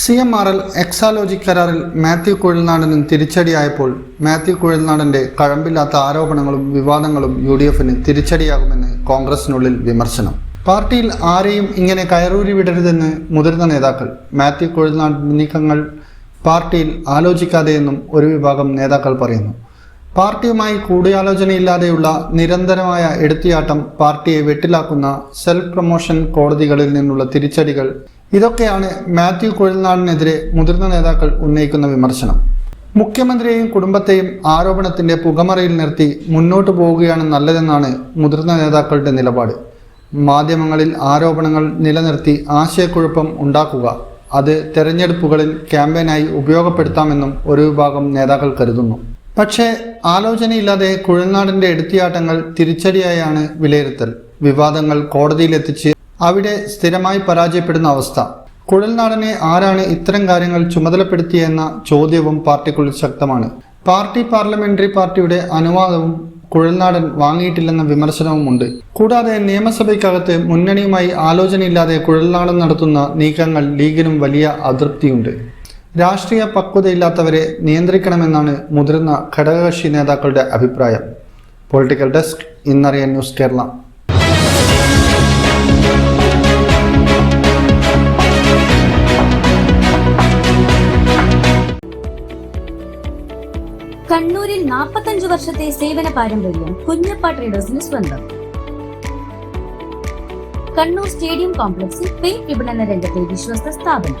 C M R L Exalogic കരാറിൽ മാത്യു കുഴൽനാടന് തിരിച്ചടിയായപ്പോൾ മാത്യു കുഴൽനാടന്റെ കഴമ്പില്ലാത്ത ആരോപണങ്ങളും വിവാദങ്ങളും യു ഡി എഫിന് തിരിച്ചടിയാകുമെന്ന് കോൺഗ്രസിനുള്ളിൽ വിമർശനം. പാർട്ടിയിൽ ആരെയും ഇങ്ങനെ കയറൂരി വിടരുതെന്ന് മുതിർന്ന നേതാക്കൾ മാത്യു കുഴൽനാട് നീക്കങ്ങൾ പാർട്ടിയിൽ ആലോചിക്കാതെയെന്നും ഒരു വിഭാഗം നേതാക്കൾ പറയുന്നു. പാർട്ടിയുമായി കൂടിയാലോചനയില്ലാതെയുള്ള നിരന്തരമായ എടുത്തിയാട്ടം പാർട്ടിയെ വെട്ടിലാക്കുന്ന സെൽഫ് പ്രൊമോഷൻ കോടതികളിൽ നിന്നുള്ള തിരിച്ചടികൾ. ഇതൊക്കെയാണ് മാത്യു കുഴൽനാടിനെതിരെ മുതിർന്ന നേതാക്കൾ ഉന്നയിക്കുന്ന വിമർശനം. മുഖ്യമന്ത്രിയെയും കുടുംബത്തെയും ആരോപണത്തിന്റെ പുകമറയിൽ നിർത്തി മുന്നോട്ടു പോവുകയാണ് നല്ലതെന്നാണ് മുതിർന്ന നേതാക്കളുടെ നിലപാട്. മാധ്യമങ്ങളിൽ ആരോപണങ്ങൾ നിലനിർത്തി ആശയക്കുഴപ്പം ഉണ്ടാക്കുക. അത് തെരഞ്ഞെടുപ്പുകളിൽ ക്യാമ്പയിനായി ഉപയോഗപ്പെടുത്താമെന്നും ഒരു വിഭാഗം നേതാക്കൾ കരുതുന്നു. പക്ഷേ ആലോചനയില്ലാതെ കുഴൽനാടിന്റെ എടുത്തിയാട്ടങ്ങൾ തിരിച്ചടിയായാണ് വിലയിരുത്തൽ. വിവാദങ്ങൾ കോടതിയിലെത്തിച്ച് അവിടെ സ്ഥിരമായി പരാജയപ്പെടുന്ന അവസ്ഥ. കുഴൽനാടനെ ആരാണ് ഇത്തരം കാര്യങ്ങൾ ചുമതലപ്പെടുത്തിയെന്ന ചോദ്യവും പാർട്ടിക്കുള്ളിൽ ശക്തമാണ്. പാർട്ടി പാർലമെന്ററി പാർട്ടിയുടെ അനുവാദവും കുഴൽനാടൻ വാങ്ങിയിട്ടില്ലെന്ന വിമർശനവുമുണ്ട് കൂടാതെ നിയമസഭയ്ക്കകത്ത് മുന്നണിയുമായി ആലോചനയില്ലാതെ കുഴൽനാടൻ നടത്തുന്ന നീക്കങ്ങൾ ലീഗിനും വലിയ അതൃപ്തിയുണ്ട്. രാഷ്ട്രീയ പക്വതയില്ലാത്തവരെ നിയന്ത്രിക്കണമെന്നാണ് മുതിർന്ന ഘടകകക്ഷി നേതാക്കളുടെ അഭിപ്രായം. പൊളിറ്റിക്കൽ ഡെസ്ക് ഇന്നറിയ ന്യൂസ് കേരള കണ്ണൂരിൽ നാൽപ്പത്തഞ്ചു വർഷത്തെ സേവന പാരമ്പര്യം കുഞ്ഞപ്പ ട്രേഡേഴ്സിന് സ്വന്തം. കണ്ണൂർ സ്റ്റേഡിയം കോംപ്ലക്സിൽ പെയിന്റ് വിപണന രംഗത്തെ വിശ്വസ്ത സ്ഥാപനം.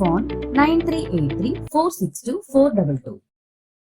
Phone nine three eight three four six two four double two